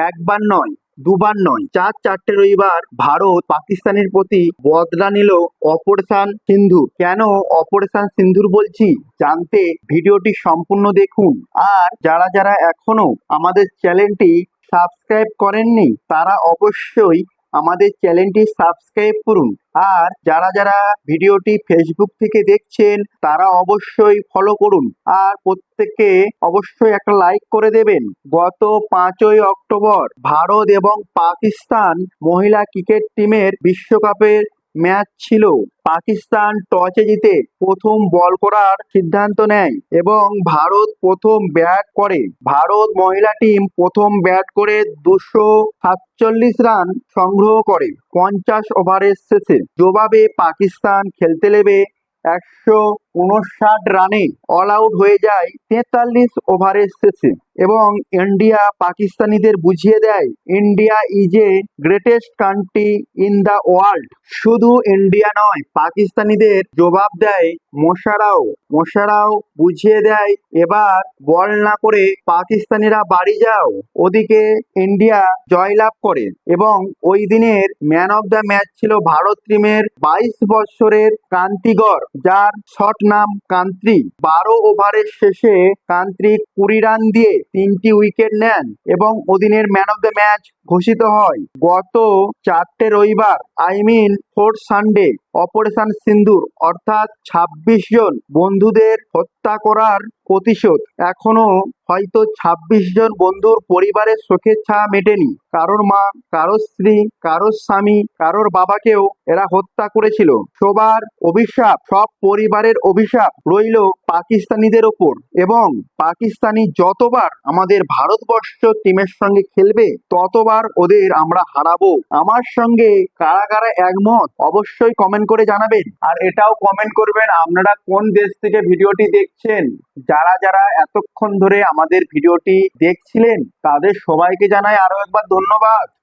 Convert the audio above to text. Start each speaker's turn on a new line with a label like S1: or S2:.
S1: একবার নয়, দুবার নয়। চার চারটে রবিবার ভারত পাকিস্তানের প্রতি বদলা নিল অপারেশন সিন্ধু কেন অপারেশন সিন্ধুর বলছি? জানতে ভিডিওটি সম্পূর্ণ দেখুন। আর যারা যারা এখনও আমাদের চ্যানেলটি সাবস্ক্রাইব করেননি, তারা অবশ্যই আমাদের চ্যানেলটি সাবস্ক্রাইব করুন। আর যারা যারা ভিডিওটি ফেসবুক থেকে দেখছেন, তারা অবশ্যই ফলো করুন। আর প্রত্যেককে অবশ্যই একটা লাইক করে দেবেন। গত পাঁচই অক্টোবর ভারত এবং পাকিস্তান মহিলা ক্রিকেট টিমের বিশ্বকাপের ম্যাচ ছিল। পাকিস্তান টসে জিতে প্রথম বল করার সিদ্ধান্ত নেয় এবং ভারত প্রথম ব্যাট করে। ভারত মহিলা টিম প্রথম ব্যাট করে দুশো সাতচল্লিশ রান সংগ্রহ করে পঞ্চাশ ওভারের শেষে। জবাবে পাকিস্তান খেলতে নেবে একশো উনষাট রানে অল আউট হয়ে যায় তেতাল্লিশ ওভারের শেষে এবং ইন্ডিয়া পাকিস্তানিদের বুঝিয়ে দেয়, India is a greatest country in the world শুধু ইন্ডিয়া নয়, পাকিস্তানিদের জবাব দেয় মশারাও মশারাও বুঝিয়ে দেয়, এবার বল না করে পাকিস্তানিরা বাড়ি যাও। ওদিকে ইন্ডিয়া জয়লাভ করে এবং ওই দিনের ম্যান অফ দ্য ম্যাচ ছিল ভারত টিমের বাইশ বছরের কান্তিগড় যার শর্ট নাম কান্ত্রি বারো ওভারের শেষে কান্ত্রি কুড়ি রান দিয়ে তিনটি উইকেট নেন এবং অধীনের ম্যান অব দ্য ম্যাচ ঘোষিত হয়। গত চারটে রবিবার I mean fourth Sunday operation Sindoor অর্থাৎ ছাব্বিশ জন বন্ধুদের হত্যা করার প্রতিশোধ। এখনও হয়তো ছাব্বিশ জন বন্ধুর পরিবারের শোকের ছায়া মেটেনি। কারোর মা, কারোর স্ত্রী, কারোর স্বামী, কারোর বাবাকেও এরা হত্যা করেছিল। সবার অভিশাপ, সব পরিবারের অভিশাপ রইল পাকিস্তানিদের ওপর। এবং পাকিস্তানি যতবার আমাদের ভারতবর্ষ টিমের সঙ্গে খেলবে, ততবার ওদের আমরা হারাবো। আমার সঙ্গে কারা কারা একমত, অবশ্যই কমেন্ট করে জানাবেন। আর এটাও কমেন্ট করবেন আপনারা কোন দেশ থেকে ভিডিওটি দেখছেন। যারা যারা এতক্ষণ ধরে আমাদের ভিডিওটি দেখছিলেন, তাদের সবাইকে জানাই আরও একবার ধন্যবাদ।